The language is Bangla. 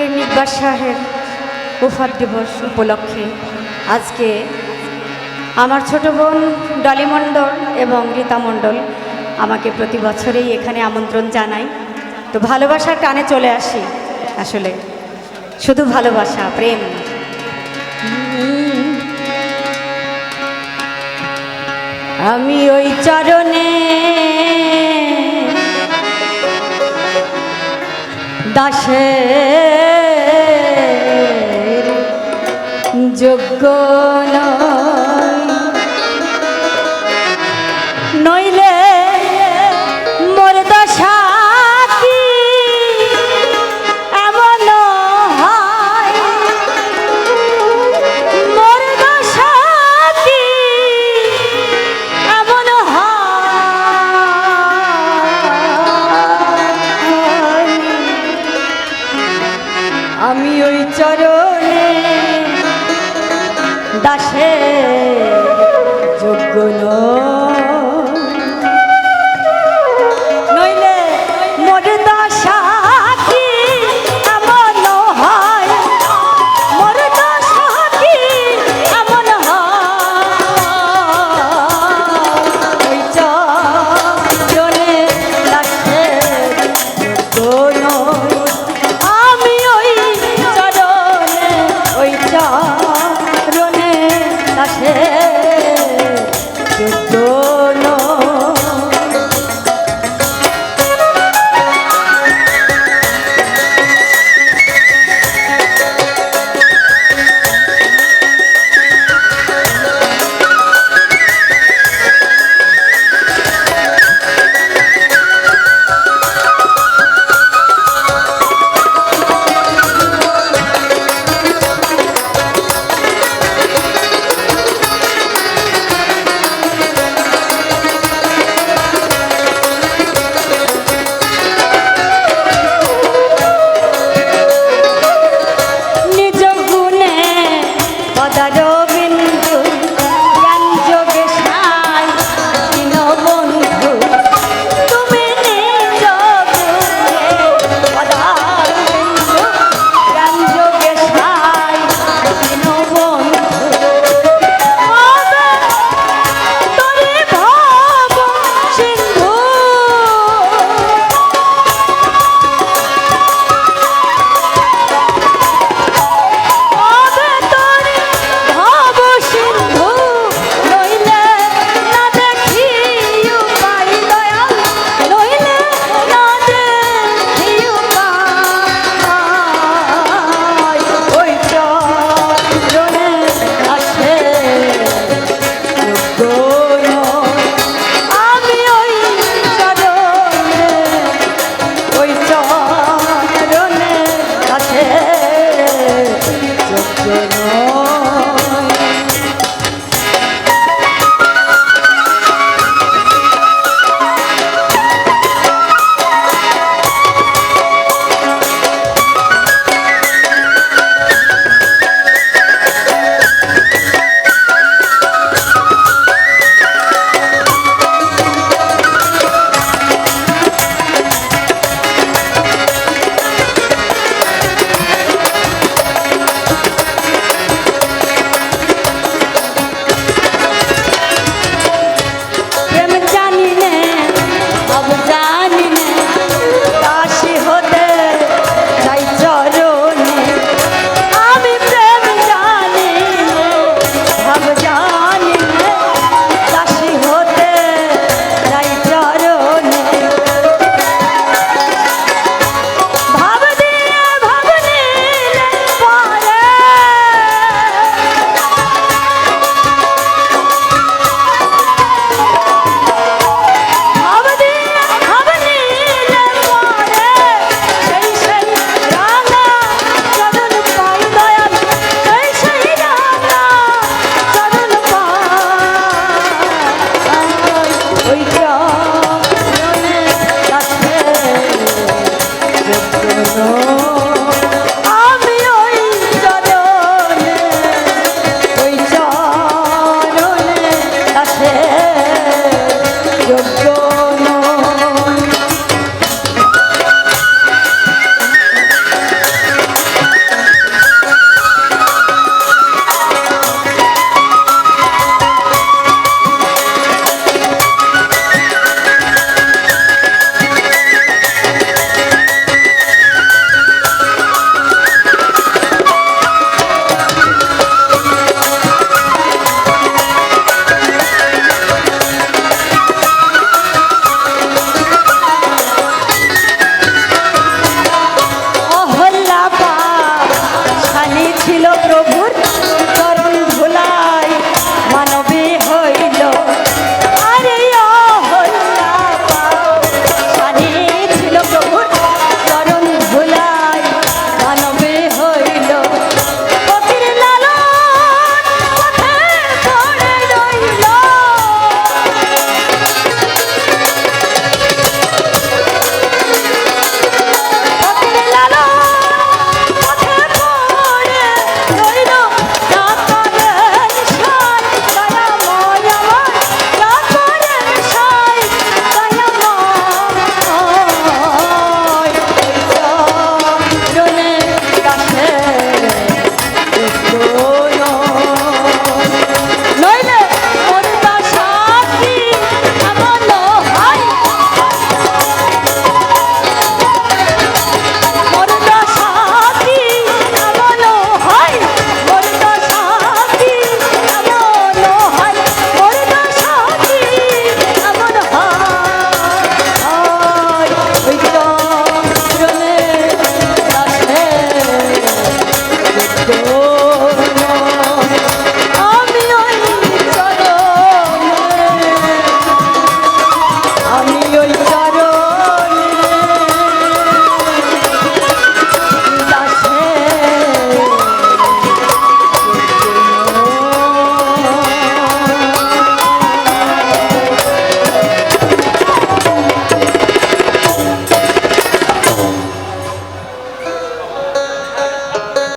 আজকে মিকবাস সাহেব ওফাত দিবস উপলক্ষে আজকে আমার ছোট বোন ডলি মণ্ডল এবং রীতা মণ্ডল আমাকে প্রতি বছরেই এখানে আমন্ত্রণ জানাই তো ভালোবাসার টানে চলে আসি আসলে। শুধু ভালোবাসা, প্রেম। আমি ওই চরণে দাসের যোগ্য নইলে morrer.